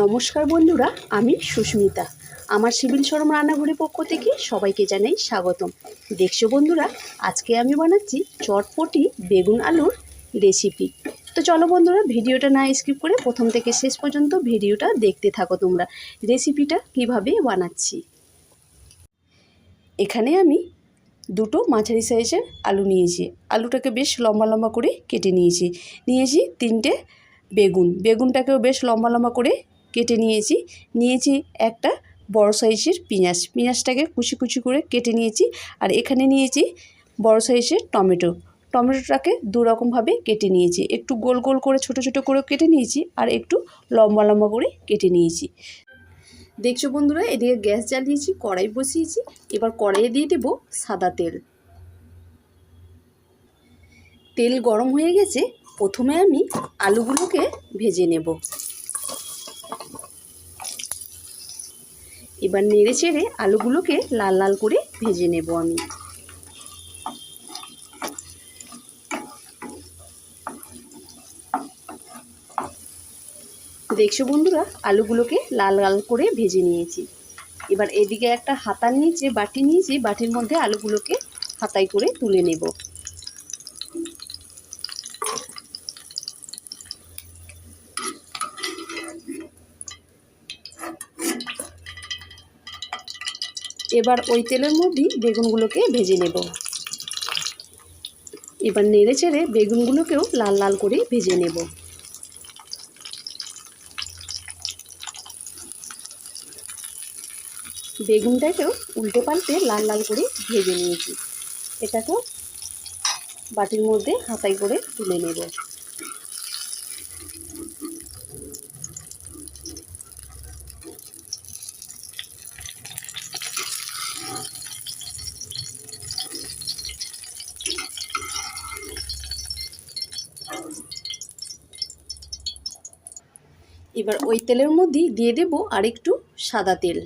নমস্কার বন্ধুরা, আমি সুস্মিতা। আমার সিভিল শরম রান্নাঘরের পক্ষ থেকে সবাইকে জানাই স্বাগতম। দেখছ বন্ধুরা, আজকে আমি বানাচ্ছি চটপটি বেগুন আলুর রেসিপি তো চলো বন্ধুরা, ভিডিওটা না স্কিপ করে প্রথম থেকে শেষ পর্যন্ত ভিডিওটা দেখতে থাকো তোমরা। রেসিপিটা কীভাবে বানাচ্ছি? এখানে আমি দুটো মাঝারি সাইজের আলু নিয়েছি। আলুটাকে বেশ লম্বা লম্বা করে কেটে নিয়েছি। নিয়েছি তিনটে বেগুন। বেগুনটাকেও বেশ লম্বা লম্বা করে কেটে নিয়েছি। নিয়েছি একটা বড় সাইজের পেঁয়াজ। পেঁয়াজটাকে কুচি কুচি করে কেটে নিয়েছি আর এখানে নিয়েছি বড় সাইজের টমেটো। টমেটোটাকে দুরকমভাবে কেটে নিয়েছি। একটু গোল গোল করে, ছোট ছোট করে কেটে নিয়েছি আর একটু লম্বা লম্বা করে কেটে নিয়েছি। দেখছ বন্ধুরা, এদিকে গ্যাস জ্বালিয়েছি, কড়াই বসিয়েছি। এবার কড়াইয়ে দিয়ে দেবো সাদা তেল। তেল গরম হয়ে গেছে প্রথমে আমি আলুগুলোকে ভেজে নেব। এবার নেড়ে চেড়ে আলুগুলোকে লাল লাল করে ভেজে নেব আমি। দেখছ বন্ধুরা, আলুগুলোকে লাল লাল করে ভেজে নিয়েছি। এবার এদিকে একটা হাতা নিয়েছি বাটি নিয়েছি, বাটির মধ্যে আলুগুলোকে হাতায় করে তুলে নেব। এবার ওই তেলের মধ্যেই বেগুনগুলোকে ভেজে নেব। এবার নেড়ে চেড়ে বেগুনগুলোকেও লাল লাল করে ভেজে নেব। বেগুনটাকেও উল্টে পাল্টে লাল লাল করে ভেজে নিয়েছি। এটাকেও বাটির মধ্যে হাতাই করে তুলে নেব। এবার ওই তেলের মধ্যেই দিয়ে দেব আরেকটু সাদা তেল।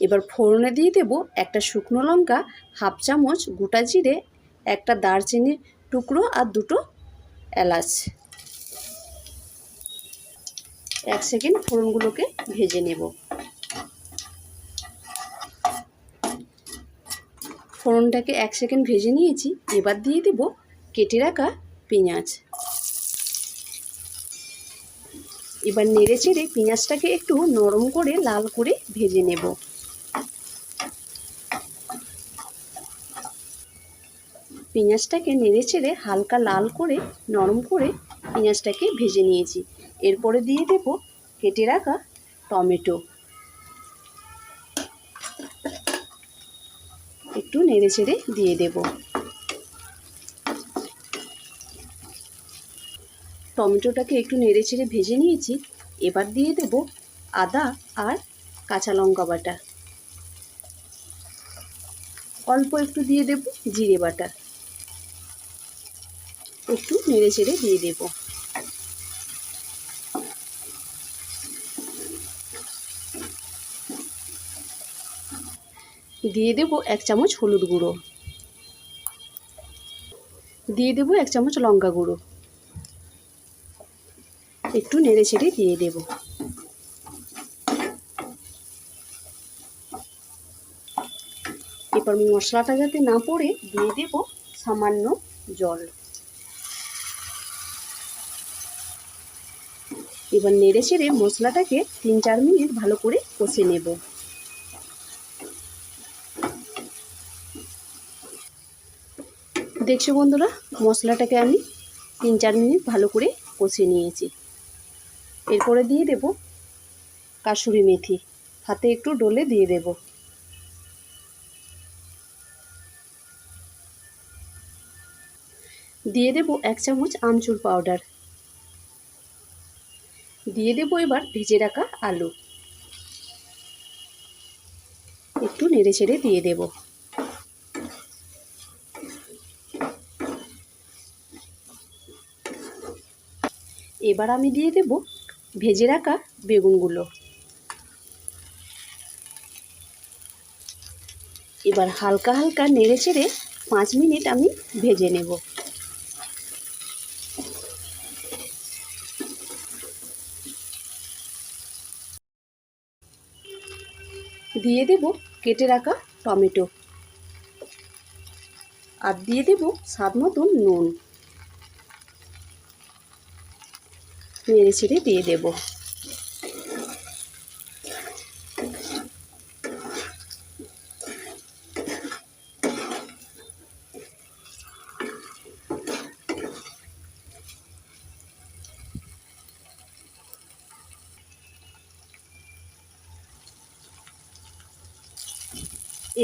এবার ফোড়নে দিয়ে দেব একটা শুকনো লঙ্কা, হাফ চামচ গোটা জিরে, একটা দারচিনির টুকরো আর দুটো এলাচ। এক সেকেন্ড ফোড়নগুলোকে ভেজে নেব। ফোড়নটাকে এক সেকেন্ড ভেজে নিয়েছি। এবার দিয়ে দেব কেটে রাখা পেঁয়াজ। এবার নেড়ে চেড়ে পেঁয়াজটাকে একটু নরম করে লাল করে ভেজে নেব। পেঁয়াজটাকে নেড়ে চেড়ে হালকা লাল করে, নরম করে পেঁয়াজটাকে ভেজে নিয়েছি। এরপরে দিয়ে দেব কেটে রাখা টমেটো। একটু নেড়ে চেড়ে দিয়ে দেব। টমেটোটাকে একটু নেড়ে চেড়ে ভেজে নিয়েছি। এবার দিয়ে দেব আদা আর কাঁচা লঙ্কা বাটা। অল্প একটু দিয়ে দেব জিরে বাটা। একটু নেড়ে চেড়ে দিয়ে দেব। দিয়ে দেব এক চামচ হলুদ গুঁড়ো। দিয়ে দেব এক চামচ লঙ্কা গুঁড়ো। একটু নেড়ে ছেড়ে দিয়ে দেব। এবার মশলাটা যাতে না পড়ে, দিয়ে দেব সামান্য জল। এবার নেড়ে ছেড়ে মশলাটাকে তিন চার মিনিট ভালো করে কষে নেব। দেখছ বন্ধুরা, মশলাটাকে আমি তিন চার মিনিট ভালো করে কষে নিয়েছি। এরপরে দিয়ে দেব কাসুরি মেথি। হাতে একটু ডলে দিয়ে দেব। দিয়ে দেব এক চামচ আমচুর পাউডার। দিয়ে দেব এবার ভেজে রাখা আলু। একটু নেড়ে ছেড়ে দিয়ে দেব। এবার আমি দিয়ে দেব ভেজে রাখা বেগুনগুলো। এবার হালকা হালকা নেড়ে চেড়ে পাঁচ মিনিট আমি ভেজে নেব। দিয়ে দেব কেটে রাখা টমেটো। আর দিয়ে দেব স্বাদ মতন নুন। নেড়ে ছেড়ে দিয়ে দেব।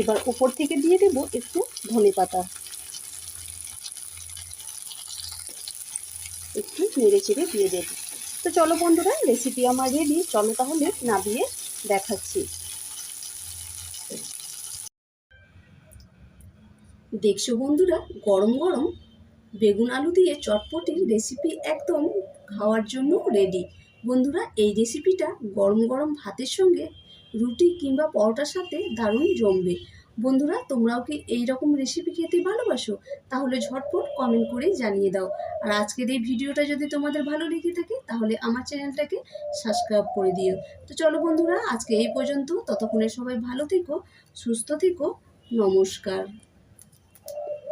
এবার উপর থেকে দিয়ে দেব একটু ধনে পাতা। একটু নেড়ে চেড়ে দিয়ে দেব। তো চলো বন্ধুরা রেসিপি আমার রেডি চলো তাহলে নাবিয়ে দেখাচ্ছি। দেখছ বন্ধুরা, গরম গরম বেগুন আলু দিয়ে চটপটির রেসিপি একদম খাওয়ার জন্য রেডি বন্ধুরা, এই রেসিপিটা গরম গরম ভাতের সঙ্গে রুটি কিংবা পরোটার সাথে দারুণ জমবে। বন্ধুরা, তোমরাও কি এই রকম রেসিপি খেতে ভালোবাসো? তাহলে ঝটপট কমেন্ট করে জানিয়ে দাও। আর আজকের এই ভিডিওটা যদি তোমাদের ভালো লেগে থাকে, তাহলে আমার চ্যানেলটাকে সাবস্ক্রাইব করে দিও। তো চলো বন্ধুরা, আজকে এই পর্যন্ত। ততক্ষণে সবাই ভালো থেকো, সুস্থ থেকো। নমস্কার।